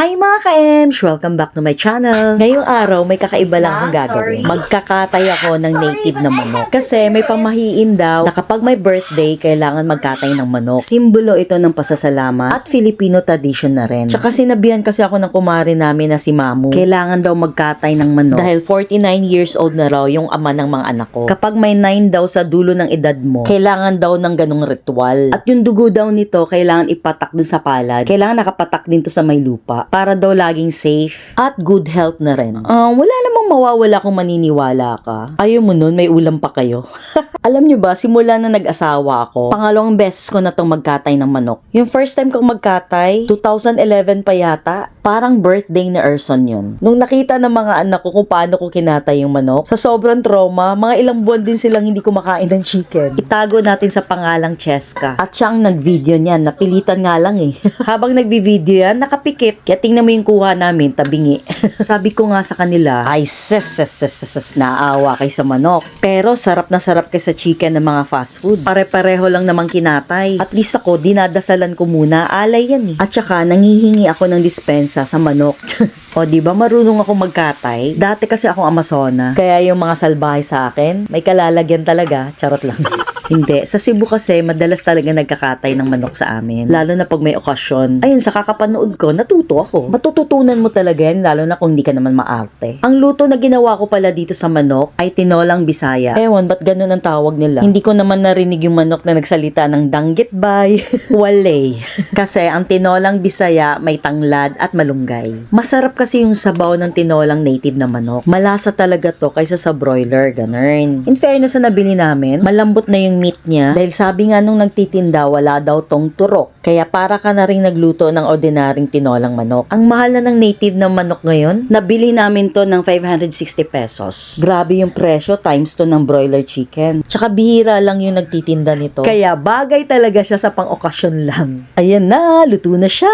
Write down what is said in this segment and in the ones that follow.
Hi mga ka-Ems! Welcome back to my channel. Ngayong araw, may kakaiba lang akong Ah, gagawin. Magkakatay ako ng native na manok. Kasi may pamahiin daw na kapag may birthday, kailangan magkatay ng manok. Simbolo ito ng pasasalamat at Filipino tradition na rin. Tsaka sinabihan kasi ako ng kumari namin na si Mamu, kailangan daw magkatay ng manok. Dahil 49 years old na raw yung ama ng mga anak ko. Kapag may 9 daw sa dulo ng edad mo, kailangan daw ng ganong ritual. At yung dugo daw nito, kailangan ipatak dun sa palad. Kailangan nakapatak din to sa may lupa para daw laging safe at good health na rin. Ah, wala namang mawawala kung maniniwala ka. Ayaw mo nun, may ulam pa kayo. Alam nyo ba, simula na nag-asawa ako, pangalawang beses ko na tong magkatay ng manok. Yung first time kong magkatay, 2011 pa yata, parang birthday ni Erson yun. Nung nakita ng mga anak ko kung paano ko kinatay yung manok, sa sobrang trauma, mga ilang buwan din silang hindi kumakain ng chicken. Itago natin sa pangalang Cheska. At siya ang nag-video niyan, napilitan nga lang eh. Habang nag-video yan, nakapikit. Kaya tingnan mo yung kuha namin, tabingi. Sabi ko nga sa kanila, ay ses, ses, ses, ses, ses, naawa kay sa manok. Pero sarap na sarap kay sa chicken ng mga fast food. Pare-pareho lang namang kinatay. At least ako, dinadasalan ko muna, alay yan eh. At saka, nangihingi ako ng dispensa sa manok. o, di ba marunong ako magkatay? Dati kasi akong Amazona. Kaya yung mga salbahay sa akin, may kalalagyan talaga. Charot lang. Hindi. Sa Cebu kasi, madalas talaga nagkakatay ng manok sa amin. Lalo na pag may okasyon. Ayun, sa kakapanood ko, natuto ako. Matututunan mo talaga yan, lalo na kung hindi ka naman maarte. Ang luto na ginawa ko pala dito sa manok ay tinolang bisaya. Ewan, ba't ganun ang tawag nila? Hindi ko naman narinig yung manok na nagsalita ng danggit bay. Walay. kasi ang tinolang bisaya may tanglad at malunggay. Masarap kasi yung sabaw ng tinolang native na manok. Malasa talaga to kaysa sa broiler, ganun. In fairness sa nabili namin, malambot na yung meat niya dahil sabi nga nung nagtitinda wala daw tong turok. Kaya para ka na rin nagluto ng ordinaryong tinolang manok. Ang mahal na ng native na manok ngayon, nabili namin to ng 560 pesos. Grabe yung presyo times to ng broiler chicken. Tsaka bihira lang yung nagtitinda nito. Kaya bagay talaga siya sa pang-okasyon lang. Ayan na, luto na siya.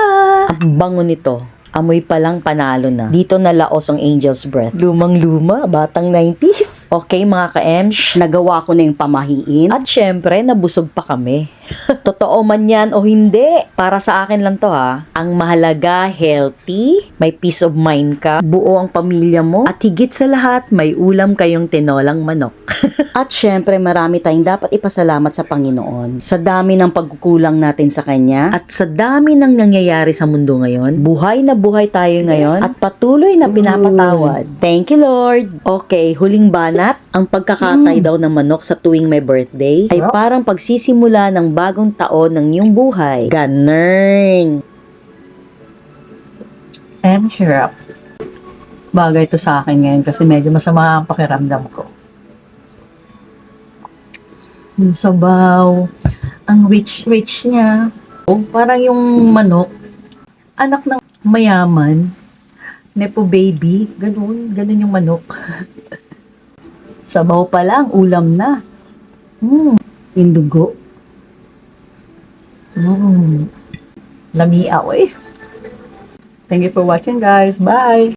Ang bango nito. Amoy pa lang panalo na. Dito na laos ang Angel's Breath. Lumang-luma, batang 90s. Okay mga ka-Emsh, nagawa ko na yung pamahiin. At syempre, nabusog pa kami. Totoo man yan o hindi, para sa akin lang to ha. Ang mahalaga, healthy, may peace of mind ka, buo ang pamilya mo, at higit sa lahat, may ulam kayong tinolang manok. At syempre, marami tayong dapat ipasalamat sa Panginoon. Sa dami ng pagkukulang natin sa Kanya, at sa dami ng nangyayari sa mundo ngayon, buhay na buhay tayo ngayon, at patuloy na pinapatawad. Thank you, Lord. Okay, huling banat, ang pagkakatay daw ng manok sa tuwing may birthday, ay parang pagsisimula ng bagong taon ng iyong buhay. Ganern. I'm sure. Bagay to sa akin ngayon kasi medyo masama ang pakiramdam ko. Yung sabaw, ang rich-rich niya. Oh, parang yung manok, anak ng mayaman, nepo baby, ganun, ganun yung manok. sabaw pa lang, ulam na. Hmm, yung dugo. Hmm, lamiaw eh. Thank you for watching guys. Bye!